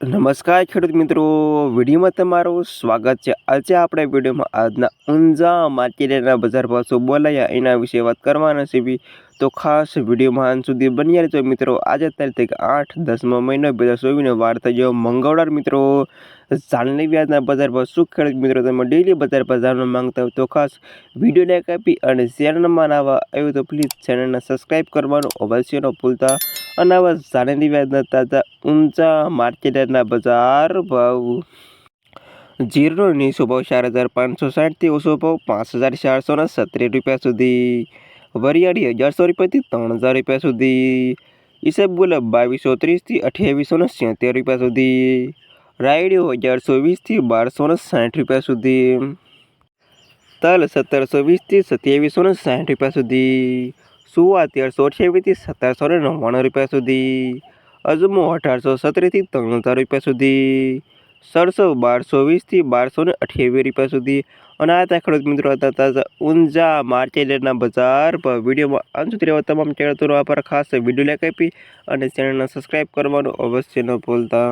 નમસ્કાર ખેડૂત મિત્રો, વિડીયોમાં તમારું સ્વાગત છે. આજે આપણે વિડીયોમાં આજના ઊંઝા માર્કેટના બજાર ભાવ શું બોલાયા એના વિશે વાત કરવાના છે તો ખાસ વિડીયોમાં અંત સુધી બન્યા રહેજો મિત્રો. આજે તારીખ આઠ દસમો મહિનો બે હજાર ચોવીસનો વાર થઈ ગયો. મંગળવાર મિત્રો જાણની વ્યાજના બજાર ભાવ શું ખેડૂત મિત્રો તમે ડેલી બજાર ભાવ જાણવા માંગતા હોય તો ખાસ વિડીયોને આપી અને ચેનલમાં નવા આવ્યું તો પ્લીઝ ચેનલને સબસ્ક્રાઈબ કરવાનું અવશ્ય ન ભૂલતા. અને સાડેની વ્યાજના તાજા ઊંચા માર્કેટના બજાર ભાવ. જીરો નીસો ભાવ ચાર હજાર પાંચસો સાઠથી ઓછો ભાવ પાંચ હજાર ચારસો ને સત્તરી રૂપિયા સુધી. વરિયાળી અગિયારસો રૂપિયાથી ત્રણ હજાર રૂપિયા સુધી. ઈસબગુલ બાવીસો ત્રીસથી અઠ્યાવીસો ને સિત્તેર રૂપિયા સુધી. રાયડીઓ અગિયારસો વીસથી બારસો ને સાઠ રૂપિયા સુધી. તલ સત્તરસો વીસથી સત્યાવીસો ને સાઠ રૂપિયા સુધી. સુવા તેરસો અઠ્યાવીસથી સત્તરસો ને નવ્વાણું રૂપિયા સુધી. અજમો અઢારસો સત્તરથી ત્રણ હજાર રૂપિયા સુધી. સરસો બારસો વીસથી બારસો ને અઠ્યાવીસ રૂપિયા સુધી. અને આ ત્યાં ખેડૂત મિત્રો હતા તાજા ઊંઝા માર્કેટના બજાર પર. વિડીયોમાં અંત સુધી રહેવા તમામ ખેડૂતોનો આભાર. ખાસ વીડિયો લાઈક આપી અને ચેનલને સબસ્ક્રાઈબ કરવાનું અવશ્ય ન ભૂલતા.